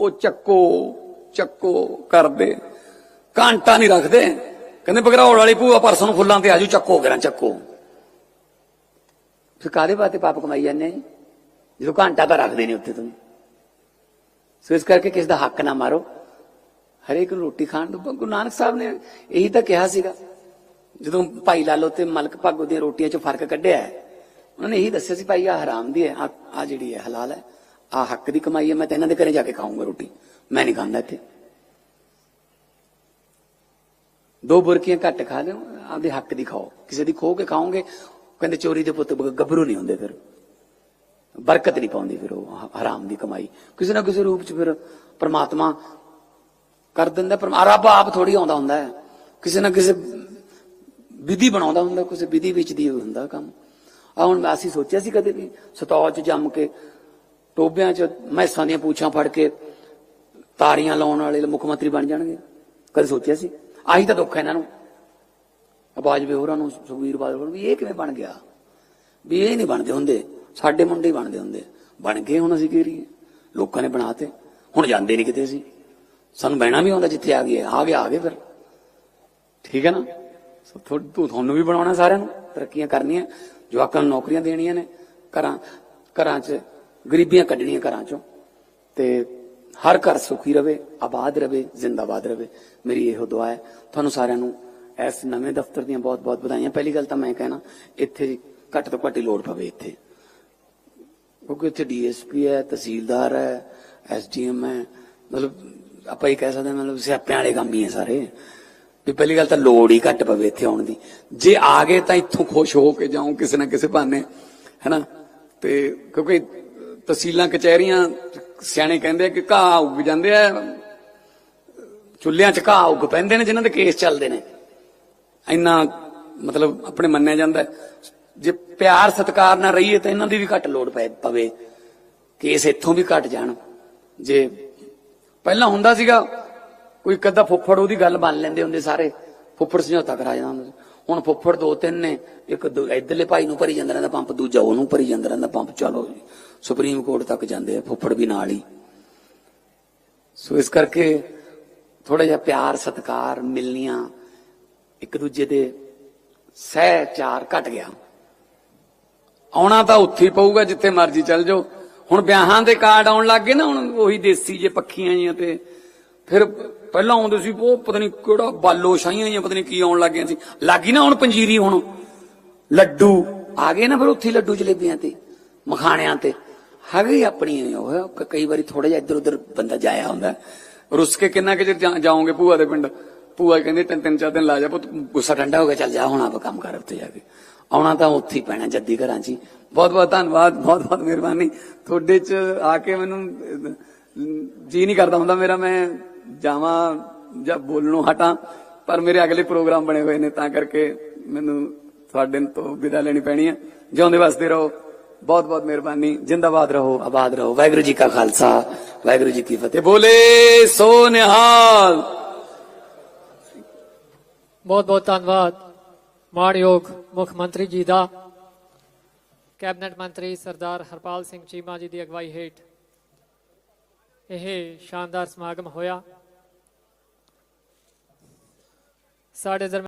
ਉਹ ਚੱਕੋ ਚੱਕੋ ਕਰਦੇ। ਘੰਟਾ ਨਹੀਂ ਰੱਖਦੇ। ਕਹਿੰਦੇ ਬਗਰੌੜ ਵਾਲੀ ਭੂਆ ਪਰਸੋਂ ਨੂੰ ਫੁੱਲਾਂ ਤੇ ਆਜੂ, ਚੱਕੋ ਕਰਾਂ ਚੱਕੋ। ਫਿਰ ਕਾਦੇ ਬਾਤੇ ਪਾਪ ਕਮਾਈ ਜਾਂਦੇ ਆ ਜਦੋਂ ਘੰਟਾ ਤਾਂ ਰੱਖਦੇ ਨਹੀਂ ਉੱਥੇ ਤੁਸੀਂ। ਸੋ ਇਸ ਕਰਕੇ ਕਿਸ ਦਾ ਹੱਕ ਨਾ ਮਾਰੋ। ਹਰੇਕ ਨੂੰ ਰੋਟੀ ਖਾਣ ਨੂੰ ਗੁਰੂ ਨਾਨਕ ਸਾਹਿਬ ਨੇ ਇਹੀ ਤਾਂ ਕਿਹਾ ਸੀਗਾ। ਜਦੋਂ ਭਾਈ ਲਾਲੋ ਤੇ ਮਲਕ ਭਾਗੋ ਦੀਆਂ ਰੋਟੀਆਂ 'ਚ ਫ਼ਰਕ ਕੱਢਿਆ ਉਹਨਾਂ ਨੇ ਇਹੀ ਦੱਸਿਆ ਸੀ, ਭਾਈ ਆ ਹਰਾਮ ਦੀ ਹੈ ਆ ਆ ਜਿਹੜੀ ਹੈ, ਹਲਾਲ ਹੈ। ਆ ਹੱਕ ਦੀ ਕਮਾਈ ਹੈ ਮੈਂ ਤਾਂ ਇਹਨਾਂ ਦੇ ਘਰੇ ਜਾ ਕੇ ਖਾਊਂਗਾ ਰੋਟੀ। ਮੈਂ ਨਹੀਂ ਖਾਂਦਾ ਇੱਥੇ। ਦੋ ਬੁਰਕੀਆਂ ਘੱਟ ਖਾ ਲਿਓ, ਆਪਦੇ ਹੱਕ ਦੀ ਖਾਓ। ਕਿਸੇ ਦੀ ਖੋ ਕੇ ਖਾਓਗੇ, ਕਹਿੰਦੇ ਚੋਰੀ ਦੇ ਪੁੱਤ ਗੱਭਰੂ ਨਹੀਂ ਹੁੰਦੇ ਫਿਰ। ਬਰਕਤ ਨਹੀਂ ਪਾਉਂਦੀ ਫਿਰ ਉਹ, ਹ- ਹਰਾਮ ਦੀ ਕਮਾਈ। ਕਿਸੇ ਨਾ ਕਿਸੇ ਰੂਪ ਚ ਫਿਰ ਪ੍ਰਮਾਤਮਾ ਕਰ ਦਿੰਦਾ ਪਰ ਰੱਬ ਆਪ ਥੋੜੀ ਆਉਂਦਾ ਹੁੰਦਾ ਹੈ। ਕਿਸੇ ਨਾ ਕਿਸੇ ਵਿਧੀ ਬਣਾਉਂਦਾ ਹੁੰਦਾ, ਕਿਸੇ ਵਿਧੀ ਵਿੱਚ ਦੀ ਹੁੰਦਾ ਕੰਮ। ਆ ਹੁਣ ਅਸੀਂ ਸੋਚਿਆ ਸੀ ਕਦੇ ਵੀ ਸਤੌਜ ਚ ਜੰਮ ਕੇ ਟੋਬਿਆਂ ਚ ਮੈਸਾਂ ਦੀਆਂ ਪੂਛਾਂ ਫੜ ਕੇ ਤਾਰੀਆਂ ਲਾਉਣ ਵਾਲੇ ਮੁੱਖ ਮੰਤਰੀ ਬਣ ਜਾਣਗੇ। ਕਦੇ ਸੋਚਿਆ ਸੀ? ਆਹੀ ਤਾਂ ਦੁੱਖ ਹੈ ਇਹਨਾਂ ਨੂੰ। ਆਵਾਜ਼ ਵੀ ਹੋਰਾਂ ਨੂੰ ਸੁਖਵੀਰ ਬਾਦਲ ਨੂੰ ਵੀ, ਇਹ ਕਿਵੇਂ ਬਣ ਗਿਆ? ਵੀ ਇਹ ਨਹੀਂ ਬਣਦੇ ਹੁੰਦੇ। ਸਾਡੇ ਮੁੰਡੇ ਬਣਦੇ ਹੁੰਦੇ। ਬਣ ਗਏ ਹੁਣ ਅਸੀਂ ਕੀ ਕਰੀਏ? ਲੋਕਾਂ ਨੇ ਬਣਾਤੇ। ਹੁਣ ਜਾਂਦੇ ਨਹੀਂ ਕਿਤੇ ਅਸੀਂ। ਸਾਨੂੰ ਬਹਿਣਾ ਵੀ ਆਉਂਦਾ ਜਿੱਥੇ ਆ ਗਏ। ਆ ਗਿਆ, ਆ ਗਏ ਫਿਰ। ਠੀਕ ਹੈ ਨਾ? ਸੋ ਤੂੰ ਤੁਹਾਨੂੰ ਵੀ ਬਣਾਉਣਾ ਸਾਰਿਆਂ ਨੂੰ। ਤਰੱਕੀਆਂ ਕਰਨੀਆਂ। ਜਵਾਕਾਂ ਨੂੰ ਨੌਕਰੀਆਂ ਦੇਣੀਆਂ ਨੇ। ਘਰਾਂ ਘਰਾਂ 'ਚ ਗਰੀਬੀਆਂ ਕੱਢਣੀਆਂ ਘਰਾਂ 'ਚੋਂ। ਤੇ ਹਰ ਘਰ ਸੁਖੀ ਰਵੇ, ਆਬਾਦ ਰਵੇ, ਜ਼ਿੰਦਾਬਾਦ ਰਵੇ। ਮੇਰੀ ਇਹੋ ਦੁਆ ਹੈ। ਤੁਹਾਨੂੰ ਸਾਰਿਆਂ ਨੂੰ ਇਸ ਨਵੇਂ ਦਫ਼ਤਰ ਦੀਆਂ ਬਹੁਤ-ਬਹੁਤ ਵਧਾਈਆਂ। ਪਹਿਲੀ ਗੱਲ ਤਾਂ ਮੈਂ ਕਹਿਣਾ, ਇੱਥੇ ਘੱਟ ਤੋਂ ਘੱਟ ਲੋੜ ਪਵੇ ਇੱਥੇ। ਕਿਉਂਕਿ ਇੱਥੇ ਡੀਐਸਪੀ ਹੈ, ਤਹਿਸੀਲਦਾਰ ਹੈ ਐਸਡੀਐਮ ਹੈ। ਮਤਲਬ ਆਪਾਂ ਇਹ ਕਹਿ ਸਕਦੇ ਹਾਂ, ਮਤਲਬ ਸਿਆਪਿਆਂ ਵਾਲੇ ਕੰਮ ਹੀ ਹੈ ਸਾਰੇ। ਵੀ ਪਹਿਲੀ ਗੱਲ ਤਾਂ ਲੋੜ ਹੀ ਘੱਟ ਪਵੇ ਇੱਥੇ ਆਉਣ ਦੀ। ਜੇ ਆ ਗਏ ਤਾਂ ਇੱਥੋਂ ਖੁਸ਼ ਹੋ ਕੇ ਜਾਉਂ ਕਿਸੇ ਨਾ ਕਿਸੇ ਬਹਾਨੇ, ਹੈਨਾ? ਤੇ ਕਿਉਂਕਿ ਤਹਿਸੀਲਾਂ ਕਚਹਿਰੀਆਂ, ਸਿਆਣੇ ਕਹਿੰਦੇ ਕਿ ਘਾਹ ਉੱਗ ਜਾਂਦੇ ਆ, ਚੁੱਲ੍ਹਿਆਂ 'ਚ ਘਾਹ ਉੱਗ ਪੈਂਦੇ ਨੇ, ਜਿਨ੍ਹਾਂ ਦੇ ਕੇਸ ਚੱਲਦੇ ਨੇ। ਇੰਨਾ ਮਤਲਬ ਆਪਣੇ ਮੰਨਿਆ ਜਾਂਦਾ ਜੇ ਪਿਆਰ, ਸਤਿਕਾਰ ਨਾਲ ਰਹੀਏ ਤਾਂ ਇਹਨਾਂ ਦੀ ਵੀ ਘੱਟ ਲੋੜ ਪਏ ਪਵੇ। ਕੇਸ ਇੱਥੋਂ ਵੀ ਘਟ ਜਾਣ। ਜੇ ਪਹਿਲਾਂ ਹੁੰਦਾ ਸੀਗਾ, ਕੋਈ ਕੱਦਾ ਫੁੱਫੜ ਉਹਦੀ ਗੱਲ ਮੰਨ ਲੈਂਦੇ ਹੁੰਦੇ ਸਾਰੇ। ਫੁੱਫੜ ਸਮਝੌਤਾ ਕਰਾ ਜਾਂਦਾ ਹੁੰਦਾ ਹੁਣ ਫੁੱਫੜ ਦੋ ਤਿੰਨ ਨੇ, ਇੱਕ ਦੋ- ਭਾਈ ਨੂੰ ਭਰੀ ਜਾਂਦਾ ਰਹਿੰਦਾ ਪੰਪ, ਦੂਜਾ ਉਹਨੂੰ ਭਰੀ ਜਾਂਦਾ ਰਹਿੰਦਾ ਪੰਪ। ਚਲੋ ਸੁਪਰੀਮ ਕੋਰਟ ਤੱਕ ਜਾਂਦੇ ਆ, ਫੁੱਫੜ ਵੀ ਨਾਲ ਹੀ। ਸੋ ਇਸ ਕਰਕੇ ਥੋੜਾ ਜਿਹਾ ਪਿਆਰ, ਸਤਿਕਾਰ ਮਿਲਨੀਆਂ ਇੱਕ ਦੂਜੇ ਦੇ ਸਹਿਚਾਰ ਘਟ ਗਿਆ। ਆਉਣਾ ਤਾਂ ਉੱਥੇ ਹੀ ਪਊਗਾ ਜਿੱਥੇ ਮਰਜ਼ੀ ਚੱਲ ਜਾਓ। ਹੁਣ ਵਿਆਹਾਂ ਦੇ ਕਾਰਡ ਆਉਣ ਲੱਗ ਗਏ ਨਾ, ਹੁਣ ਉਹੀ ਦੇਸੀ ਜੇ ਪੱਖੀਆਂ ਜੀਆਂ ਤੇ ਫਿਰ ਪਹਿਲਾਂ ਆਉਂਦੇ ਸੀ ਉਹ ਪਤਾ ਨਹੀਂ ਕਿਹੜਾ ਬਾਲੋ ਸ਼ਾਹੀਆਂ ਜਾਂ ਪਤਾ ਨਹੀਂ ਕੀ ਆਉਣ ਲੱਗ ਗਿਆ ਸੀ। ਲੱਗੀ ਨਾ ਹੁਣ ਪੰਜੀਰੀ ਹੁਣ। ਲੱਡੂ। ਆ ਗਏ ਨਾ ਫਿਰ ਉੱਥੇ ਲੱਡੂ ਜਲੇਬੀਆਂ ਤੇ ਮਖਾਣਿਆਂ ਤੇ। ਹੈਗੇ ਆਪਣੀ ਉਹ। ਕਈ ਵਾਰੀ ਥੋੜਾ ਜਿਹਾ ਇੱਧਰ ਉੱਧਰ ਬੰਦਾ ਜਾਇਆ ਹੁੰਦਾ। ਰੁੱਸ ਕੇ ਕਿੰਨਾ ਕਿ ਜਾਓਗੇ ਭੂਆ ਦੇ ਪਿੰਡ? ਭੂਆ ਕਹਿੰਦੇ ਤਿੰਨ ਤਿੰਨ ਚਾਰ ਦਿਨ ਲਾ ਜਾ ਪੁੱਤ ਗੁੱਸਾ ਠੰਡਾ ਹੋ ਗਿਆ ਚੱਲ ਜਾ ਹੁਣ ਆਪ ਕੰਮ ਕਰ ਉੱਤੇ ਜਾ ਕੇ। ਆਉਣਾ ਤਾਂ ਉੱਥੇ ਹੀ ਪੈਣਾ ਜੱਦੀ ਘਰਾਂ 'ਚ ਬਹੁਤ ਬਹੁਤ ਧੰਨਵਾਦ ਬਹੁਤ ਬਹੁਤ ਮਿਹਰਬਾਨੀ। ਤੁਹਾਡੇ 'ਚ ਆ ਕੇ ਮੈਨੂੰ ਅਹ, ਜੀ ਨਹੀਂ ਕਰਦਾ ਹੁੰਦਾ ਮੇਰਾ ਮੈਂ ਜਾਵਾਂ ਜਾਂ ਬੋਲਣੋਂ ਹਟਾਂ, ਪਰ ਮੇਰੇ ਅਗਲੇ ਪ੍ਰੋਗਰਾਮ ਬਣੇ ਹੋਏ ਨੇ, ਤਾਂ ਕਰਕੇ ਮੈਨੂੰ ਤੁਹਾਡੇ ਤੋਂ ਵਿਦਾ ਲੈਣੀ ਪੈਣੀ ਹੈ। ਜਿਉਂਦੇ ਵਸਦੇ ਰਹੋ। ਬਹੁਤ ਬਹੁਤ ਮਿਹਰਬਾਨੀ। ਜਿੰਦਾਬਾਦ ਰਹੋ, ਆਬਾਦ ਰਹੋ। ਵਾਹਿਗੁਰੂ ਜੀ ਕਾ ਖਾਲਸਾ, ਵਾਹਿਗੁਰੂ ਜੀ ਕੀ ਫਤਿਹ। ਬੋਲੇ ਸੋ ਨਿਹਾਲ। ਬਹੁਤ ਬਹੁਤ ਧੰਨਵਾਦ। ਮਾਣਯੋਗ ਮੁੱਖ ਮੰਤਰੀ ਜੀ ਦਾ, ਕੈਬਨਿਟ ਮੰਤਰੀ ਸਰਦਾਰ ਹਰਪਾਲ ਸਿੰਘ ਚੀਮਾ ਜੀ ਦੀ ਅਗਵਾਈ ਹੇਠ ਇਹ ਸ਼ਾਨਦਾਰ ਸਮਾਗਮ ਹੋਇਆ। ਸਾਡੇ ਦਰਮਿਆਨ